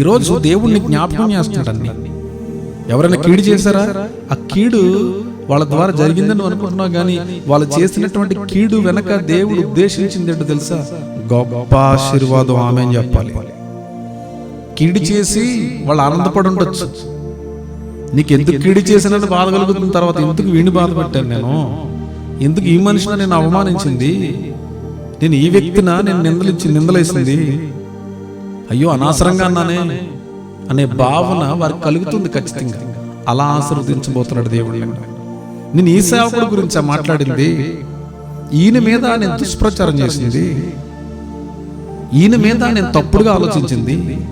ఈరోజు దేవుణ్ణి జ్ఞాపకం చేస్తున్నాడన్ని ఎవరైనా కీడు చేశారా? ఆ కీడు వాళ్ళ ద్వారా జరిగిందని నువ్వు అనుకుంటున్నావు కానీ వాళ్ళు చేసినటువంటి కీడు వెనక దేవుడు ఉద్దేశించింది ఏంటో తెలుసా? గొప్ప ఆశీర్వాదం ఆమె అని చెప్పాలి. కీడు చేసి వాళ్ళు ఆనందపడి ఉండొచ్చు. నీకు ఎందుకు కీడు చేసినట్టు బాధ కలుగుతున్న తర్వాత ఎందుకు వీడిని బాధ పెట్టాను నేను? ఎందుకు ఈ మనిషిని నేను అవమానించింది? నేను ఈ వ్యక్తిన నేను నిందలించి నిందలేసింది? అయ్యో అనవసరంగా అన్నానే. అనే భావన వారికి కలుగుతుంది ఖచ్చితంగా. అలా ఆశీర్వదించబోతున్నాడు దేవుడు నేను ఈ సేవకుడు గురించి మాట్లాడింది. ఈయన మీద నేను దుష్ప్రచారం చేసింది. ఈయన మీద నేను తప్పుడుగా ఆలోచించింది.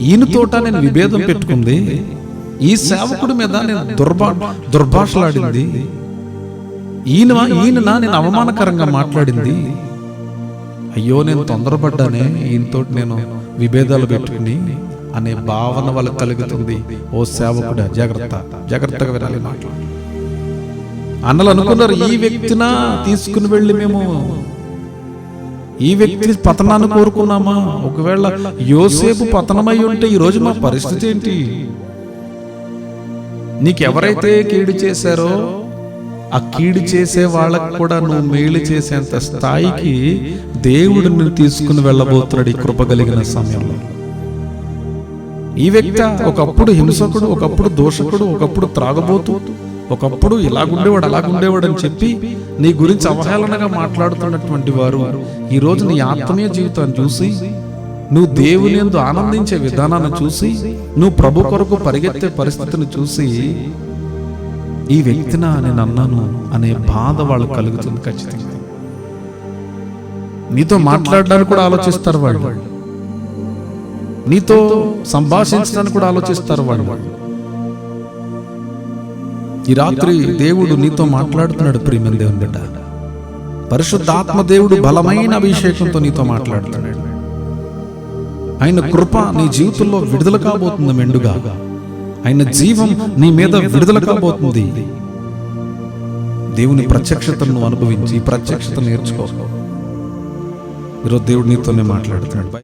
ఈయనతోట నేను విభేదం పెట్టుకుంది. ఈ సేవకుడి మీద నేను దుర్భా దుర్భాషలాడింది. ఈయన ఈయన నేను అవమానకరంగా మాట్లాడింది. అయ్యో నేను తొందరపడ్డానే. ఈయనతో నేను విభేదాలు పెట్టుకుని అనే భావన వాళ్ళకి కలుగుతుంది. ఓ సేవకుడా జాగ్రత్త జాగ్రత్తగా వినాలి మాట్లాడు అన్నలు అనుకున్నారు ఈ వ్యక్తిన తీసుకుని వెళ్ళి మేము ఈ వ్యక్తి పతనాన్ని కోరుకున్నామా? ఒకవేళ యోసేపు పతనమై ఉంటే ఈ రోజు మా పరిస్థితి ఏంటి? నీకెవరైతే కీడు చేశారో ఆ కీడు చేసే వాళ్ళకు కూడా నువ్వు మేలు చేసేంత స్థాయికి దేవుడు నిన్ను తీసుకుని వెళ్ళబోతున్నాడు ఈ కృప కలిగిన సమయంలో. ఈ వ్యక్తి ఒకప్పుడు హింసకుడు ఒకప్పుడు దోషకుడు ఒకప్పుడు త్రాగబోతు ఒకప్పుడు ఇలాగుండేవాడు అలాగుండేవాడు అని చెప్పి నీ గురించి అవహేళనగా మాట్లాడుతున్నటువంటి వారు ఈ రోజు నీ ఆత్మీయ జీవితాన్ని చూసి నువ్వు దేవుని ఎందు ఆనందించే విధానాన్ని చూసి నువ్వు ప్రభు కొరకు పరిగెత్తే పరిస్థితిని చూసి ఈ వ్యక్తిన నేను అన్నాను అనే బాధ వాళ్ళు కలుగుతుంది ఖచ్చితంగా. నీతో మాట్లాడడానికి కూడా ఆలోచిస్తారు వాళ్ళు. నీతో సంభాషించడానికి కూడా ఆలోచిస్తారు వాళ్ళు. ఈ రాత్రి దేవుడు నీతో మాట్లాడుతున్నాడు ప్రియమైన దేవుని బిడ్డ. పరిశుద్ధాత్మ దేవుడు బలమైన అభిషేకంతో నీతో మాట్లాడుతున్నాడు. ఆయన కృప నీ జీవితంలో విడుదల కాబోతుంది మెండుగా. ఆయన జీవం నీ మీద విడుదల కాబోతుంది. దేవుని ప్రత్యక్షతను అనుభవించి ప్రత్యక్షత నేర్చుకో. ఈరోజు దేవుడు నీతోనే మాట్లాడుతున్నాడు.